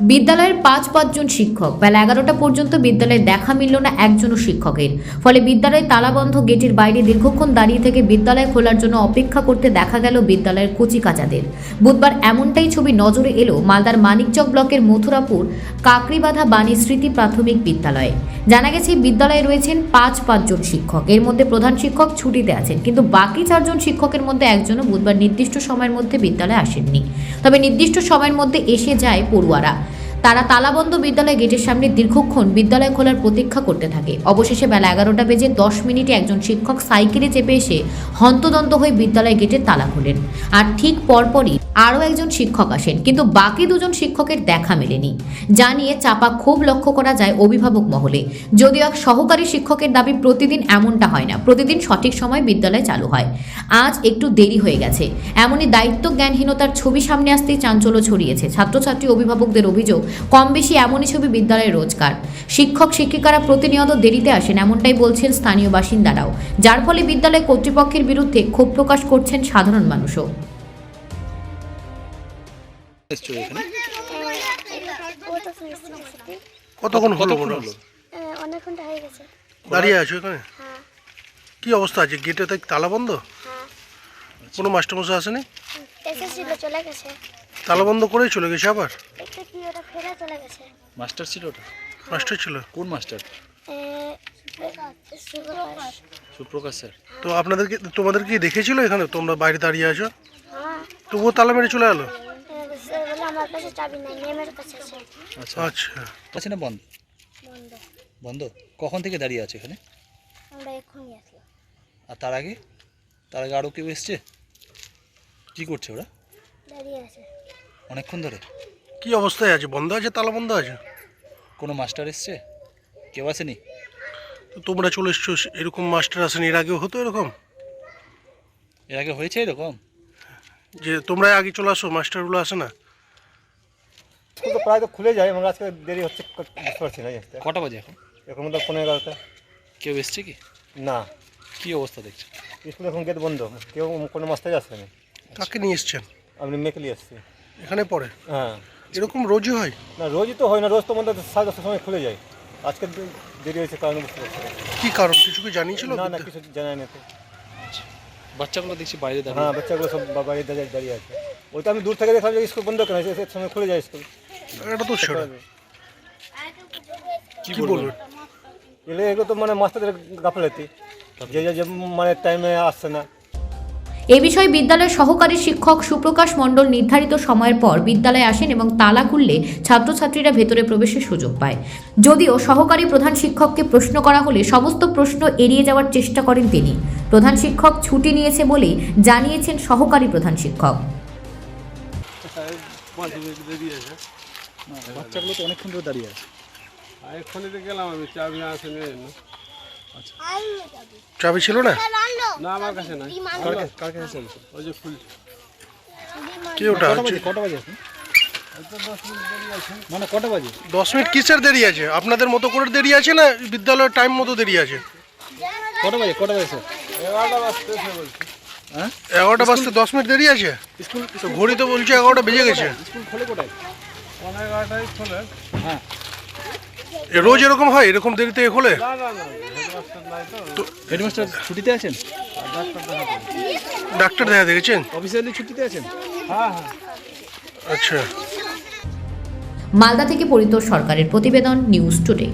বিদ্যালয়ের পাঁচ পাঁচজন শিক্ষক। বেলা এগারোটা পর্যন্ত বিদ্যালয়ে দেখা মিলল না একজনও শিক্ষকের। ফলে বিদ্যালয়ে তালাবন্ধ গেটের বাইরে দীর্ঘক্ষণ দাঁড়িয়ে থেকে বিদ্যালয় খোলার জন্য অপেক্ষা করতে দেখা গেল বিদ্যালয়ের কচি কাচাদের। বুধবার এমনটাই ছবি নজরে এলো মালদার মানিকচক ব্লকের মথুরাপুর কাকরিবাধা বাণী স্মৃতি প্রাথমিক বিদ্যালয়ে। জানা গেছে, বিদ্যালয়ে রয়েছেন পাঁচ পাঁচজন শিক্ষক। এর মধ্যে প্রধান শিক্ষক ছুটিতে আছেন, কিন্তু বাকি চারজন শিক্ষকের মধ্যে একজনও বুধবার নির্দিষ্ট সময়ের মধ্যে বিদ্যালয়ে আসেননি। তবে নির্দিষ্ট সময়ের মধ্যে এসে যায় পড়ুয়ারা। তারা তালাবন্ধ বিদ্যালয় গেটের সামনে দীর্ঘক্ষণ বিদ্যালয় খোলার প্রতীক্ষা করতে থাকে। অবশেষে বেলা এগারোটা বেজে দশ মিনিটে একজন শিক্ষক সাইকেলে চেপে এসে হন্তদন্ত হয়ে বিদ্যালয় গেটের তালা খোলেন। আর ঠিক পরপরই আরও একজন শিক্ষক আসেন, কিন্তু বাকি দুজন শিক্ষকের দেখা মেলেনি। যা নিয়ে চাপা ক্ষোভ লক্ষ্য করা যায় অভিভাবক মহলে। যদিও এক সহকারী শিক্ষকের দাবি, প্রতিদিন এমনটা হয় না। প্রতিদিন সঠিক সময় বিদ্যালয় চালু হয়। আজ একটু দেরি হয়ে গেছে। এমনই দায়িত্ব জ্ঞানহীনতার ছবি সামনে আসতেই চাঞ্চল্য ছড়িয়েছে। ছাত্রছাত্রী অভিভাবকদের অভিযোগ কম বেশি এমনই ছবি বিদ্যালয়ে রোজগার শিক্ষক শিক্ষিকারা প্রতিনিয়ত দেরিতে আসেন এমনটাই বলছেন স্থানীয় বাসিন্দারাও। যার ফলে বিদ্যালয় কর্তৃপক্ষের বিরুদ্ধে ক্ষোভ প্রকাশ করছেন সাধারণ মানুষও। কতক্ষণ হলো? হলো? অনেক ঘণ্টা হয়ে গেছে। দাঁড়িয়ে আছো এখানে? হ্যাঁ। কি অবস্থা আছে? গেটে তাই তালা বন্ধ? হ্যাঁ। কোনো মাস্টারমশাই আসেনি? এসেছিল চলে গেছে। তালা বন্ধ করেই চলে গেছে আবার? ওটা ফেরা চলে গেছে। মাস্টার ছিল ওটা? মাস্টার ছিল। কোন মাস্টার? এ, সুপ্রকাশ। স্যার। তো আপনাদেরকে তোমাদের কি দেখেছিল এখানে? তোমরা বাইরে দাঁড়িয়ে আছো? হ্যাঁ। তবুও তালা মেরে চলে এলো? আচ্ছা। আচ্ছা। আছে না বন্ধ। বন্ধ। বন্ধ? কখন থেকে দাঁড়িয়ে আছে এখানে? আর তার আগে? তার আগে আরও কেউ এসছে? কি করছে ওরা? অনেকক্ষণ ধরে? কি অবস্থায় আছে? বন্ধ আছে? তালা বন্ধ আছে? কোনো মাস্টার এসছে? কেউ আসেনি? তো তোমরা চলে এসছো এরকম মাস্টার আসেনি এর আগেও হতো এরকম? এর আগে হয়েছে এরকম? যে তোমরা আগে চলে আসো মাস্টারগুলো আসে না? স্কুল তো প্রায় তো খুলে যায় এবং আজকে দেরি হচ্ছে বুঝতে পারছি না আসতে। কটা বাজে এখন? এখন মধ্যে পনেরো এগারোটা। কেউ এসছে কি? না। কি অবস্থা দেখছে? স্কুল এখন গেট বন্ধ কেউ কোনো মাস্টার আসছে না কাকে নিয়ে এসছেন? আমি মেকলি আসছি এখানে পড়ে? হ্যাঁ। এরকম রোজই হয়? না রোজই তো হয় না রোজ তো মধ্যে সাড়ে দশটার সময় খুলে যায়। আজকে দেরি হয়েছে কারণ বুঝতে পারছি না। কি কারণ? কিছু কি জানিয়েছিল না না কিছু জানাই না তো। বাচ্চাগুলো দেখছি বাইরে দাঁড়িয়ে। হ্যাঁ বাচ্চাগুলো সব বা- বাইরে দাঁড়িয়ে দাঁড়িয়ে আছে। ওইটা আমি দূর থেকে দেখলাম যে স্কুল বন্ধ কেন? এর সময় খুলে যায় স্কুল। এটা তো ছেড়ে। কি কি বলব? বলবেন? এলে এগুলো তো মানে মাস্টারদের গাফলেতি। যে যে- যে মানে টাইমে আসছে না। এ বিষয়ে বিদ্যালয়ের সহকারী শিক্ষক সুপ্রকাশ মণ্ডল নির্ধারিত সময়ের পর বিদ্যালয়ে আসেন এবং তালা খুললে ছাত্রছাত্রীরা ভেতরে প্রবেশের সুযোগ পায়। যদিও সহকারী প্রধান শিক্ষককে প্রশ্ন করা হলে সমস্ত প্রশ্ন এড়িয়ে যাওয়ার চেষ্টা করেন তিনি। প্রধান শিক্ষক ছুটি নিয়েছে বলে জানিয়েছেন সহকারী প্রধান শিক্ষক। বাচ্চাগুলো তো অনেকক্ষণ ধরে দাঁড়িয়ে আছে। এক্ষুনি তো গেলাম আমি চাবি আসেনি। চাবি ছিল না? না আমার কাছে নাই। কার কাছে কার কাছে চলছে ওই যে ফুল কি ওটা? কটা বাজে? মানে কটা বাজে? দশ মিনিট কিসের দেরি আছে? আপনাদের মতো করে দেরি আছে না বিদ্যালয়ের টাইম মতো দেরি আছে? কটা বাজে? কটা বাজে স্যার? এগারোটা বাজতেছে বলছি। হ্যাঁ? এগারোটা বাজতে দশ মিনিট দেরি আছে? স্কুল ঘড়ি তো বলছে এগারোটা বেজে গেছে। স্কুল খোলে কোটায় পনেরো খোলে। হ্যাঁ। রোজ এরকম হয়? এরকম দেরিতে খোলে? না না না। হেডমাস্টার ছুটিতে আছেন? ডাক্তার দেখা দেখেছেন? অফিসিয়ালি ছুটিতে আছেন? হ্যাঁ হ্যাঁ। আচ্ছা। মালদা থেকে পরিতোষ সরকারের প্রতিবেদন নিউজ টুডে।